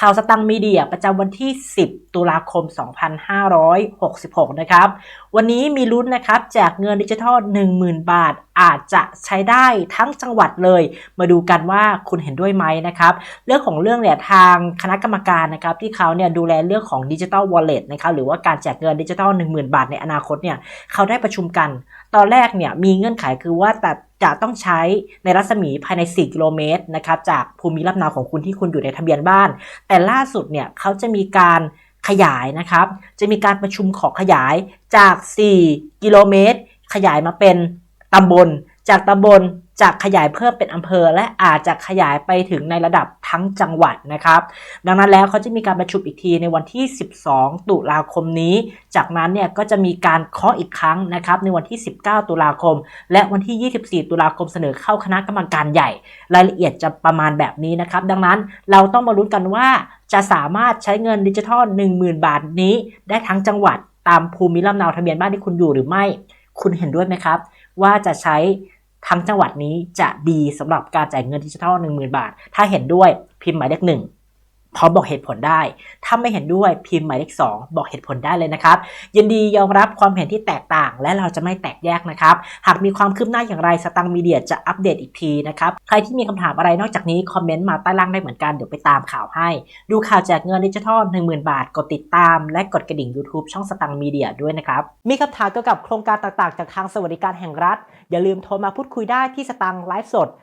ข่าวสตังมีเดียประจำวันที่ 10 ตุลาคม 2566 นะครับ วันนี้มีลุ้นนะครับแจกเงินดิจิทัล 10,000 บาท อาจจะใช้ได้ทั้งจังหวัดเลย มาดูกันว่าคุณเห็นด้วยไหมนะครับ เรื่องของเรื่องเนี่ยทางคณะกรรมการนะครับที่เขาเนี่ยดูแลเรื่องของดิจิทัลวอลเล็ตนะครับหรือว่าการแจกเงินดิจิทัล 10,000 บาทในอนาคตเนี่ยเขาได้ประชุมกัน ตอนแรกเนี่ยมีเงื่อนไขคือว่าแต่ จะต้องใช้ในรัศมีภายใน 4 กิโลเมตรนะครับจากภูมิลำเนาของคุณที่คุณอยู่ในทะเบียนบ้าน แต่ล่าสุดเนี่ยเขาจะมีการขยายนะครับ จะมีการประชุมขอขยายจาก 4 กิโลเมตร ขยายมาเป็นตำบล จากตำบลจากขยายเพิ่มเป็นอำเภอ และอาจจะขยายไปถึงในระดับทั้งจังหวัดนะครับ ดังนั้นแล้วเขาจะมีการประชุมอีกทีในวันที่ 12 ตุลาคมนี้ จากนั้นเนี่ยก็จะมีการเคาะอีกครั้งนะครับในวันที่ 19 ตุลาคม และวันที่ 24 ตุลาคมเสนอเข้าคณะกรรมการใหญ่ รายละเอียดจะประมาณแบบนี้นะครับ ดังนั้นเราต้องมาลุ้นกันว่าจะสามารถใช้เงินดิจิทัล 10,000 บาทนี้ ได้ทั้งจังหวัดตามภูมิลำเนาทะเบียนบ้านที่คุณอยู่หรือไม่ คุณเห็นด้วยไหมครับ ว่าจะใช้ ทั้งจังหวัดนี้จะดีสำหรับการจ่ายเงินดิจิทัล10,000 บาท ถ้าเห็นด้วยพิมพ์หมายเลขหนึ่ง พร้อมบอกเหตุผลได้ ถ้าไม่เห็นด้วยพิมพ์หมายเลขสองบอกเหตุผลได้เลยนะครับ ยินดียอมรับความเห็นที่แตกต่าง และเราจะไม่แตกแยกนะครับ หากมีความคืบหน้าอย่างไรสตังมีเดียจะอัปเดตอีกทีนะครับ ใครที่มีคำถามอะไรนอกจากนี้ คอมเมนต์มาใต้ล่างได้เหมือนกัน เดี๋ยวไปตามข่าวให้ ดูข่าวแจกเงินดิจิทัล10,000 บาท กดติดตาม และกดกระดิ่ง YouTube ช่องสตังมีเดียด้วยนะครับ มีคำถามเกี่ยวกับโครงการต่างๆ จากทางสวัสดิการแห่งรัฐ อย่าลืมโทรมาพูดคุยได้ที่สตังไลฟ์สด